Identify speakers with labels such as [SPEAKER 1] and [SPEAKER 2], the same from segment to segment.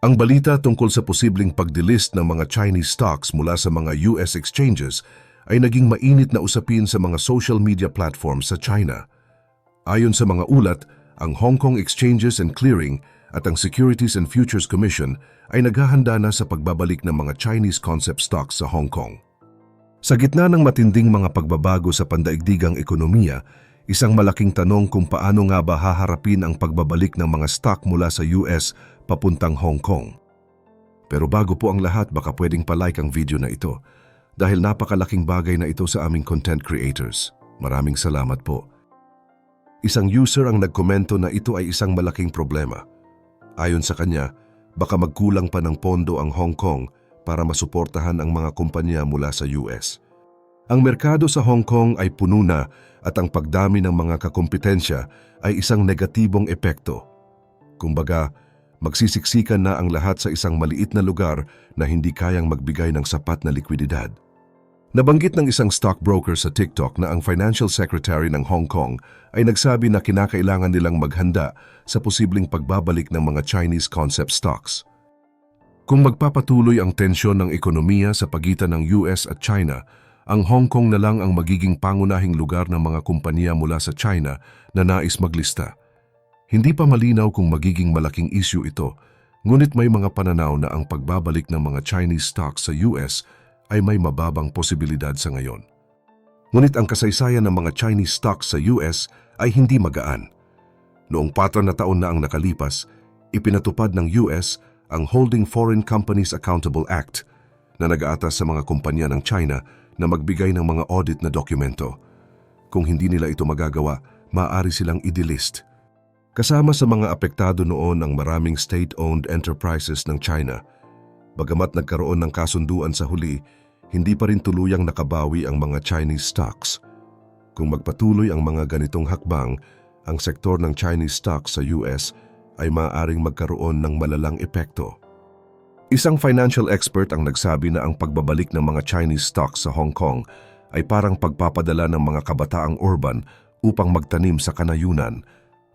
[SPEAKER 1] Ang balita tungkol sa posibleng pagdelist ng mga Chinese stocks mula sa mga US exchanges ay naging mainit na usapin sa mga social media platforms sa China. Ayon sa mga ulat, ang Hong Kong Exchanges and Clearing at ang Securities and Futures Commission ay naghahanda na sa pagbabalik ng mga Chinese concept stocks sa Hong Kong. Sa gitna ng matinding mga pagbabago sa pandaigdigang ekonomiya, isang malaking tanong kung paano nga ba haharapin ang pagbabalik ng mga stock mula sa US papuntang Hong Kong. Pero bago po ang lahat, baka pwedeng palike ang video na ito dahil napakalaking bagay na ito sa aming content creators. Maraming salamat po. Isang user ang nagkomento na ito ay isang malaking problema. Ayon sa kanya, baka magkulang pa ng pondo ang Hong Kong para masuportahan ang mga kumpanya mula sa US. Ang merkado sa Hong Kong ay puno na at ang pagdami ng mga kakompetensya ay isang negatibong epekto. Kumbaga, magsisiksikan na ang lahat sa isang maliit na lugar na hindi kayang magbigay ng sapat na likwididad. Nabanggit ng isang stockbroker sa TikTok na ang financial secretary ng Hong Kong ay nagsabi na kinakailangan nilang maghanda sa posibleng pagbabalik ng mga Chinese concept stocks. Kung magpapatuloy ang tensyon ng ekonomiya sa pagitan ng US at China, ang Hong Kong na lang ang magiging pangunahing lugar ng mga kumpanya mula sa China na nais maglista. Hindi pa malinaw kung magiging malaking issue ito, ngunit may mga pananaw na ang pagbabalik ng mga Chinese stocks sa US ay may mababang posibilidad sa ngayon. Ngunit ang kasaysayan ng mga Chinese stocks sa US ay hindi magaan. Noong patron na taon na ang nakalipas, ipinatupad ng US ang Holding Foreign Companies Accountable Act na nag-aatas sa mga kumpanya ng China na magbigay ng mga audit na dokumento. Kung hindi nila ito magagawa, maaari silang i-delist. Kasama sa mga apektado noon ang maraming state-owned enterprises ng China. Bagamat nagkaroon ng kasunduan sa huli, hindi pa rin tuluyang nakabawi ang mga Chinese stocks. Kung magpatuloy ang mga ganitong hakbang, ang sektor ng Chinese stocks sa US ay maaaring magkaroon ng malalang epekto. Isang financial expert ang nagsabi na ang pagbabalik ng mga Chinese stocks sa Hong Kong ay parang pagpapadala ng mga kabataang urban upang magtanim sa kanayunan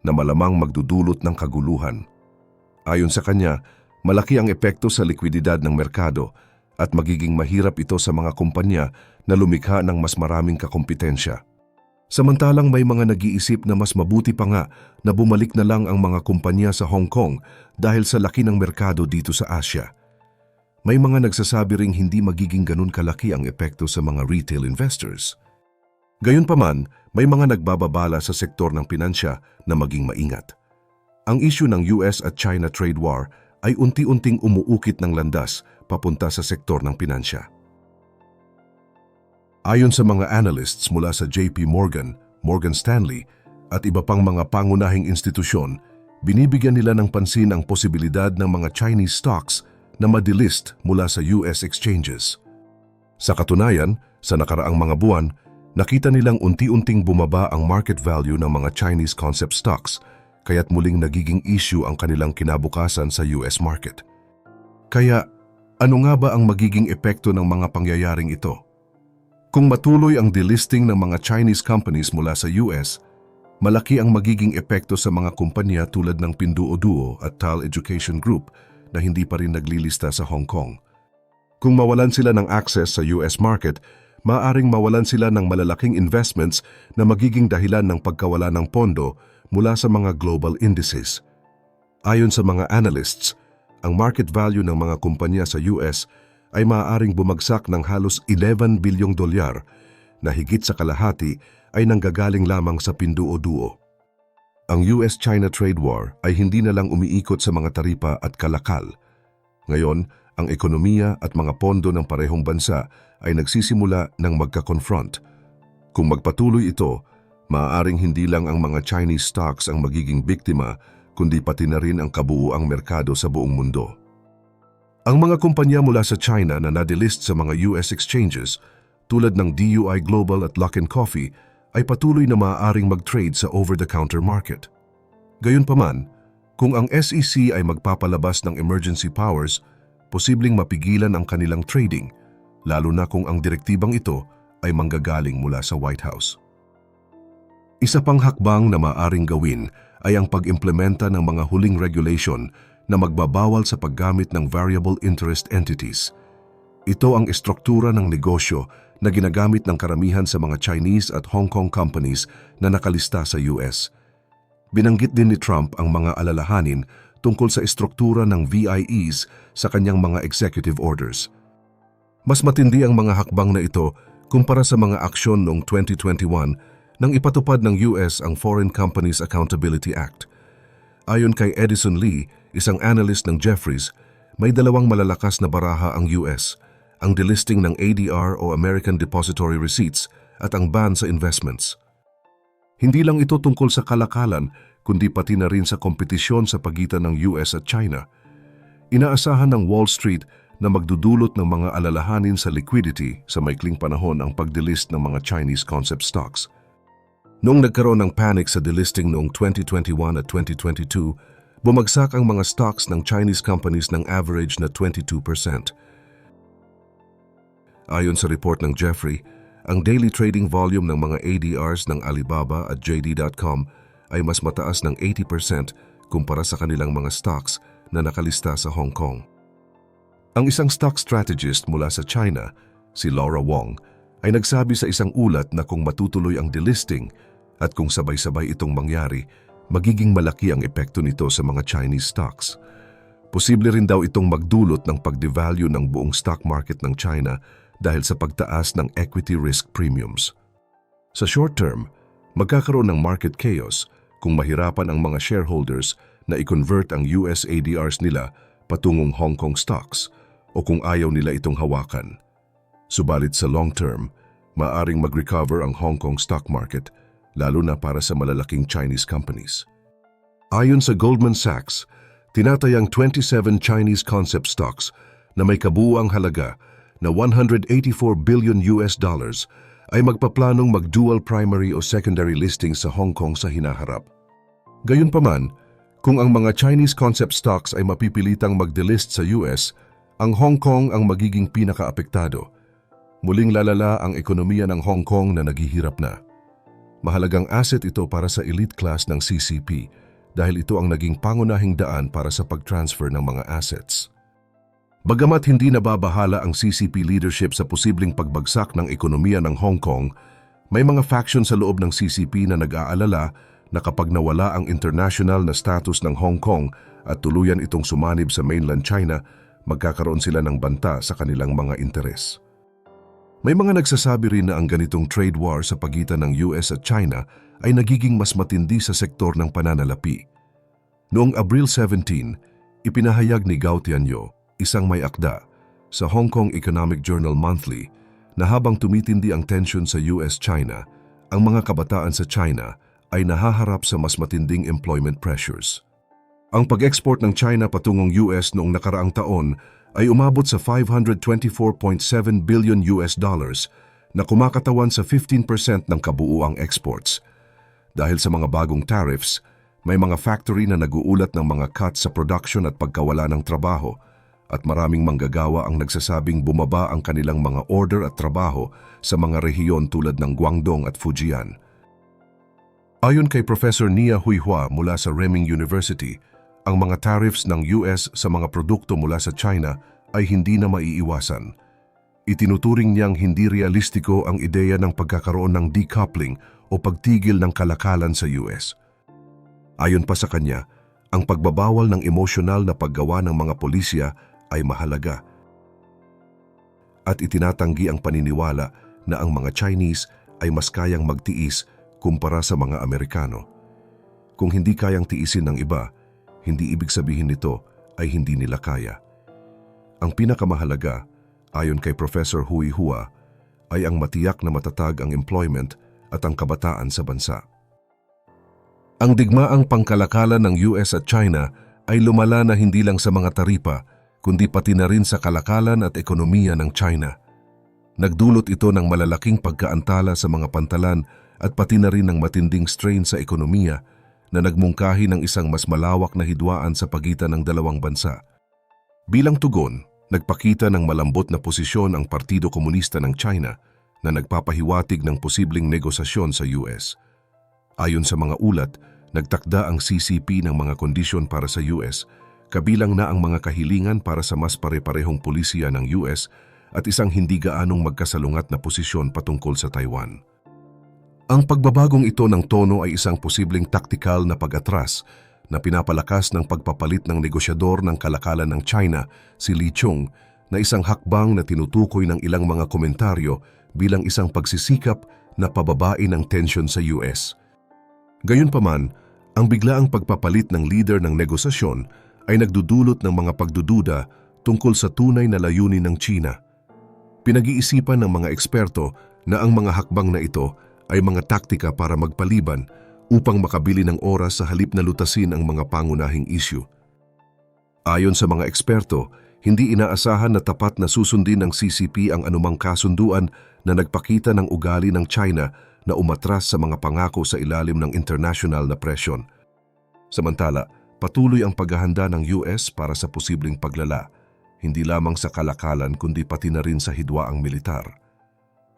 [SPEAKER 1] na malamang magdudulot ng kaguluhan. Ayon sa kanya, malaki ang epekto sa likwididad ng merkado at magiging mahirap ito sa mga kumpanya na lumikha ng mas maraming kakompetensya. Samantalang may mga nag-iisip na mas mabuti pa nga na bumalik na lang ang mga kumpanya sa Hong Kong dahil sa laki ng merkado dito sa Asia. May mga nagsasabi ring hindi magiging ganun kalaki ang epekto sa mga retail investors. Gayunpaman, may mga nagbababala sa sektor ng pinansya na maging maingat. Ang issue ng US at China trade war ay unti-unting umuukit ng landas papunta sa sektor ng pinansya. Ayon sa mga analysts mula sa JP Morgan, Morgan Stanley at iba pang mga pangunahing institusyon, binibigyan nila ng pansin ang posibilidad ng mga Chinese stocks na madelist mula sa US exchanges. Sa katunayan, sa nakaraang mga buwan, nakita nilang unti-unting bumaba ang market value ng mga Chinese concept stocks kaya't muling nagiging issue ang kanilang kinabukasan sa US market. Kaya, ano nga ba ang magiging epekto ng mga pangyayaring ito? Kung matuloy ang delisting ng mga Chinese companies mula sa US, malaki ang magiging epekto sa mga kumpanya tulad ng Pinduoduo at TAL Education Group na hindi pa rin naglilista sa Hong Kong. Kung mawalan sila ng access sa US market, maaring mawalan sila ng malalaking investments na magiging dahilan ng pagkawala ng pondo mula sa mga global indices. Ayon sa mga analysts, ang market value ng mga kumpanya sa US ay maaaring bumagsak ng halos 11 bilyong dolyar na higit sa kalahati ay nanggagaling lamang sa Pinduoduo. Ang US-China trade war ay hindi na lang umiikot sa mga taripa at kalakal. Ngayon, ang ekonomiya at mga pondo ng parehong bansa ay nagsisimula ng magka-confront. Kung magpatuloy ito, maaaring hindi lang ang mga Chinese stocks ang magiging biktima, kundi pati na rin ang kabuuang merkado sa buong mundo. Ang mga kumpanya mula sa China na nadelist sa mga US exchanges tulad ng DUI Global at Luckin Coffee ay patuloy na maaaring mag-trade sa over-the-counter market. Gayunpaman, kung ang SEC ay magpapalabas ng emergency powers, posibleng mapigilan ang kanilang trading, lalo na kung ang direktibang ito ay manggagaling mula sa White House. Isa pang hakbang na maaring gawin ay ang pag-implementa ng mga huling regulation na magbabawal sa paggamit ng variable interest entities. Ito ang estruktura ng negosyo na ginagamit ng karamihan sa mga Chinese at Hong Kong companies na nakalista sa US. Binanggit din ni Trump ang mga alalahanin tungkol sa estruktura ng VIEs sa kanyang mga executive orders. Mas matindi ang mga hakbang na ito kumpara sa mga aksyon noong 2021 nang ipatupad ng US ang Foreign Companies Accountability Act. Ayon kay Edison Lee, isang analyst ng Jefferies, may dalawang malalakas na baraha ang US, ang delisting ng ADR o American Depository Receipts at ang ban sa investments. Hindi lang ito tungkol sa kalakalan, kundi pati na rin sa kompetisyon sa pagitan ng US at China. Inaasahan ng Wall Street na magdudulot ng mga alalahanin sa liquidity sa maikling panahon ang pagdelist ng mga Chinese concept stocks. Noong nagkaroon ng panic sa delisting noong 2021 at 2022, bumagsak ang mga stocks ng Chinese companies ng average na 22%. Ayon sa report ng Jeffrey, ang daily trading volume ng mga ADRs ng Alibaba at JD.com ay mas mataas ng 80% kumpara sa kanilang mga stocks na nakalista sa Hong Kong. Ang isang stock strategist mula sa China, si Laura Wong, ay nagsabi sa isang ulat na kung matutuloy ang delisting at kung sabay-sabay itong mangyari, magiging malaki ang epekto nito sa mga Chinese stocks. Posible rin daw itong magdulot ng pag-devalue ng buong stock market ng China dahil sa pagtaas ng equity risk premiums. Sa short term, magkakaroon ng market chaos kung mahirapan ang mga shareholders na i-convert ang US ADRs nila patungong Hong Kong stocks o kung ayaw nila itong hawakan. Subalit sa long term, maaring mag-recover ang Hong Kong stock market lalo na para sa malalaking Chinese companies. Ayon sa Goldman Sachs, tinatayang 27 Chinese concept stocks na may kabuuang halaga na 184 billion US dollars ay magpaplanong mag-dual primary o secondary listing sa Hong Kong sa hinaharap. Gayunpaman, kung ang mga Chinese concept stocks ay mapipilitang mag-delist sa US, ang Hong Kong ang magiging pinakaapektado. Muling lalala ang ekonomiya ng Hong Kong na naghihirap na. Mahalagang asset ito para sa elite class ng CCP dahil ito ang naging pangunahing daan para sa pag-transfer ng mga assets. Bagamat hindi nababahala ang CCP leadership sa posibleng pagbagsak ng ekonomiya ng Hong Kong, may mga faction sa loob ng CCP na nag-aalala na kapag nawala ang international na status ng Hong Kong at tuluyan itong sumanib sa mainland China, magkakaroon sila ng banta sa kanilang mga interes. May mga nagsasabi rin na ang ganitong trade war sa pagitan ng US at China ay nagiging mas matindi sa sektor ng pananalapi. Noong Abril 17, ipinahayag ni Gao Tianyo, isang may akda, sa Hong Kong Economic Journal Monthly na habang tumitindi ang tension sa US-China, ang mga kabataan sa China ay nahaharap sa mas matinding employment pressures. Ang pag-export ng China patungong US noong nakaraang taon ay umabot sa 524.7 billion US dollars na kumakatawan sa 15% ng kabuuang exports. Dahil sa mga bagong tariffs, may mga factory na naguulat ng mga cuts sa production at pagkawala ng trabaho at maraming manggagawa ang nagsasabing bumaba ang kanilang mga order at trabaho sa mga rehiyon tulad ng Guangdong at Fujian. Ayon kay Professor Nia Huihua mula sa Reming University, ang mga tariffs ng US sa mga produkto mula sa China ay hindi na maiiwasan. Itinuturing niyang hindi realistiko ang ideya ng pagkakaroon ng decoupling o pagtigil ng kalakalan sa US. Ayon pa sa kanya, ang pagbabawal ng emosyonal na paggawa ng mga polisya ay mahalaga. At itinatanggi ang paniniwala na ang mga Chinese ay mas kayang magtiis kumpara sa mga Amerikano. Kung hindi kayang tiisin ng iba, hindi ibig sabihin nito ay hindi nila kaya. Ang pinakamahalaga, ayon kay Professor Hui Hua, ay ang matiyak na matatag ang employment at ang kabataan sa bansa. Ang digmaang pangkalakalan ng US at China ay lumala na hindi lang sa mga taripa, kundi pati na rin sa kalakalan at ekonomiya ng China. Nagdulot ito ng malalaking pagkaantala sa mga pantalan at pati na rin ng matinding strain sa ekonomiya na nagmungkahi ng isang mas malawak na hidwaan sa pagitan ng dalawang bansa. Bilang tugon, nagpakita ng malambot na posisyon ang Partido Komunista ng China na nagpapahiwatig ng posibleng negosasyon sa US. Ayon sa mga ulat, nagtakda ang CCP ng mga kondisyon para sa US kabilang na ang mga kahilingan para sa mas pare-parehong pulisya ng US at isang hindi gaanong magkasalungat na posisyon patungkol sa Taiwan. Ang pagbabagong ito ng tono ay isang posibleng taktikal na pag-atras na pinapalakas ng pagpapalit ng negosyador ng kalakalan ng China, si Li Chung, na isang hakbang na tinutukoy ng ilang mga komentaryo bilang isang pagsisikap na pababain ng tensyon sa US. Gayunpaman, ang biglaang pagpapalit ng leader ng negosasyon ay nagdudulot ng mga pagdududa tungkol sa tunay na layunin ng China. Pinag-iisipan ng mga eksperto na ang mga hakbang na ito ay mga taktika para magpaliban upang makabili ng oras sa halip na lutasin ang mga pangunahing isyu. Ayon sa mga eksperto, hindi inaasahan na tapat na susundin ng CCP ang anumang kasunduan na nagpakita ng ugali ng China na umatras sa mga pangako sa ilalim ng international na presyon. Samantala, patuloy ang paghahanda ng US para sa posibleng paglala, hindi lamang sa kalakalan kundi pati na rin sa hidwaang militar.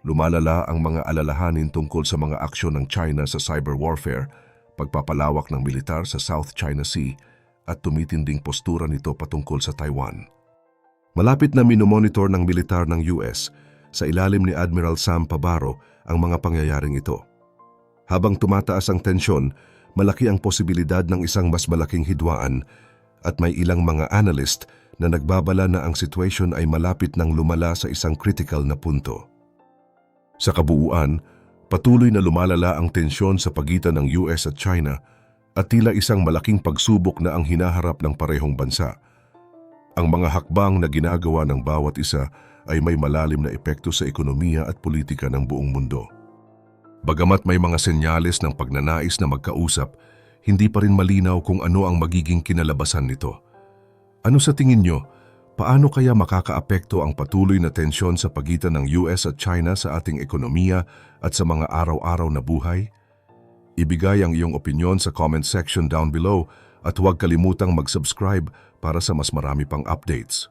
[SPEAKER 1] Lumalala ang mga alalahanin tungkol sa mga aksyon ng China sa cyber warfare, pagpapalawak ng militar sa South China Sea at tumitinding postura nito patungkol sa Taiwan. Malapit na minomonitor ng militar ng US sa ilalim ni Admiral Sam Pabaro ang mga pangyayaring ito. Habang tumataas ang tensyon, malaki ang posibilidad ng isang mas malaking hidwaan at may ilang mga analyst na nagbabala na ang situation ay malapit ng lumala sa isang critical na punto. Sa kabuuan, patuloy na lumalala ang tensyon sa pagitan ng US at China at tila isang malaking pagsubok na ang hinaharap ng parehong bansa. Ang mga hakbang na ginagawa ng bawat isa ay may malalim na epekto sa ekonomiya at politika ng buong mundo. Bagamat may mga senyales ng pagnanais na magkausap, hindi pa rin malinaw kung ano ang magiging kinalabasan nito. Ano sa tingin nyo, paano kaya makakaapekto ang patuloy na tensyon sa pagitan ng US at China sa ating ekonomiya at sa mga araw-araw na buhay? Ibigay ang iyong opinion sa comment section down below at huwag kalimutang mag-subscribe para sa mas marami pang updates.